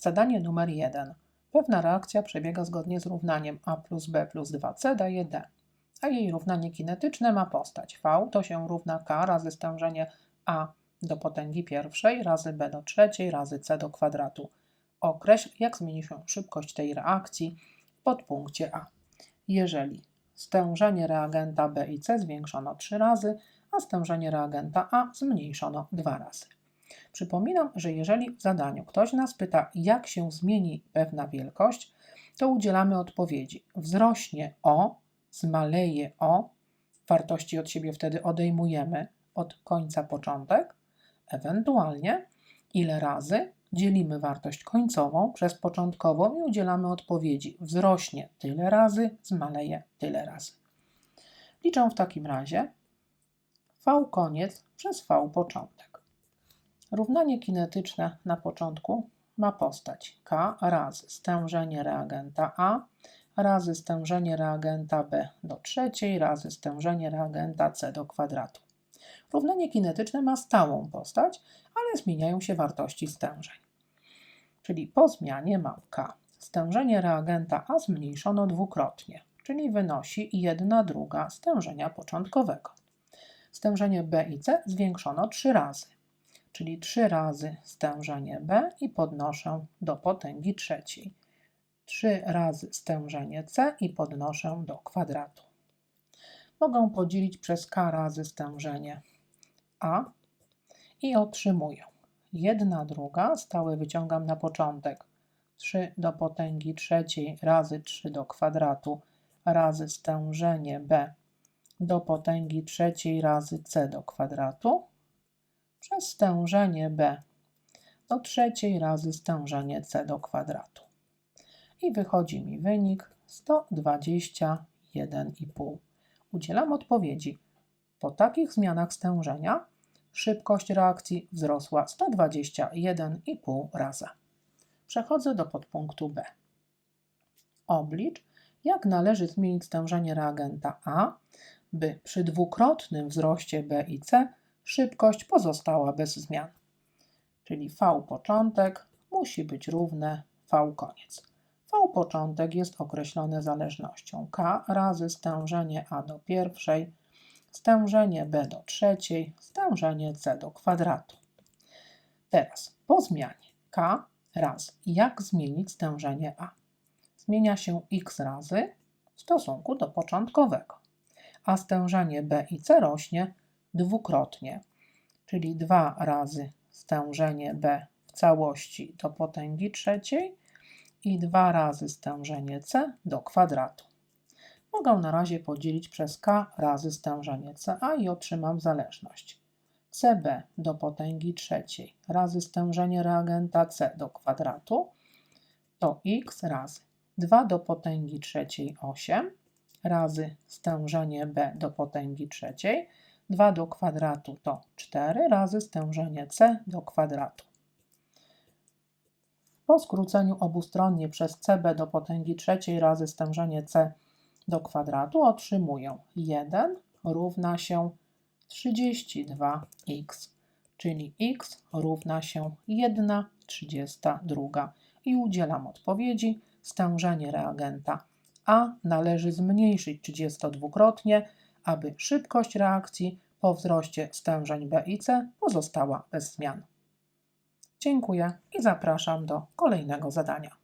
Zadanie numer 1. Pewna reakcja przebiega zgodnie z równaniem a plus b plus 2c daje d, a jej równanie kinetyczne ma postać v to się równa k razy stężenie a do potęgi pierwszej razy b do trzeciej razy c do kwadratu. Określ, jak zmieni się szybkość tej reakcji w podpunkcie a. Jeżeli stężenie reagenta B i C zwiększono 3 razy, a stężenie reagenta A zmniejszono 2 razy. Przypominam, że jeżeli w zadaniu ktoś nas pyta, jak się zmieni pewna wielkość, to udzielamy odpowiedzi. Wzrośnie o, zmaleje o, wartości od siebie wtedy odejmujemy od końca początek, ewentualnie ile razy dzielimy wartość końcową przez początkową i udzielamy odpowiedzi. Wzrośnie tyle razy, zmaleje tyle razy. Liczę w takim razie v koniec przez v początek. Równanie kinetyczne na początku ma postać k razy stężenie reagenta A razy stężenie reagenta B do trzeciej razy stężenie reagenta C do kwadratu. Równanie kinetyczne ma stałą postać, ale zmieniają się wartości stężeń. Czyli po zmianie mam K. Stężenie reagenta A zmniejszono dwukrotnie, czyli wynosi 1 druga stężenia początkowego. Stężenie B i C zwiększono 3 razy, czyli 3 razy stężenie B i podnoszę do potęgi trzeciej. 3 razy stężenie C i podnoszę do kwadratu. Mogę podzielić przez K razy stężenie A i otrzymuję 1 druga, stałe wyciągam na początek, 3 do potęgi trzeciej razy 3 do kwadratu razy stężenie B do potęgi trzeciej razy c do kwadratu przez stężenie b do trzeciej razy stężenie c do kwadratu. I wychodzi mi wynik 121,5. Udzielam odpowiedzi. Po takich zmianach stężenia szybkość reakcji wzrosła 121,5 razy. Przechodzę do podpunktu B. Oblicz, jak należy zmienić stężenie reagenta A by przy dwukrotnym wzroście B i C szybkość pozostała bez zmian. Czyli V początek musi być równe V koniec. V początek jest określone zależnością K razy stężenie A do pierwszej, stężenie B do trzeciej, stężenie C do kwadratu. Teraz po zmianie K raz jak zmienić stężenie A? Zmienia się x razy w stosunku do początkowego a stężenie B i C rośnie dwukrotnie, czyli dwa razy stężenie B w całości do potęgi trzeciej i dwa razy stężenie C do kwadratu. Mogę na razie podzielić przez K razy stężenie CA i otrzymam zależność. CB do potęgi trzeciej razy stężenie reagenta C do kwadratu to x razy 2 do potęgi trzeciej 8 razy stężenie b do potęgi trzeciej. 2 do kwadratu to 4 razy stężenie c do kwadratu. Po skróceniu obustronnie przez cb do potęgi trzeciej razy stężenie c do kwadratu otrzymuję 1 równa się 32x, czyli x równa się 1,32 i udzielam odpowiedzi stężenie reagenta a należy zmniejszyć 32-krotnie, aby szybkość reakcji po wzroście stężeń B i C pozostała bez zmian. Dziękuję i zapraszam do kolejnego zadania.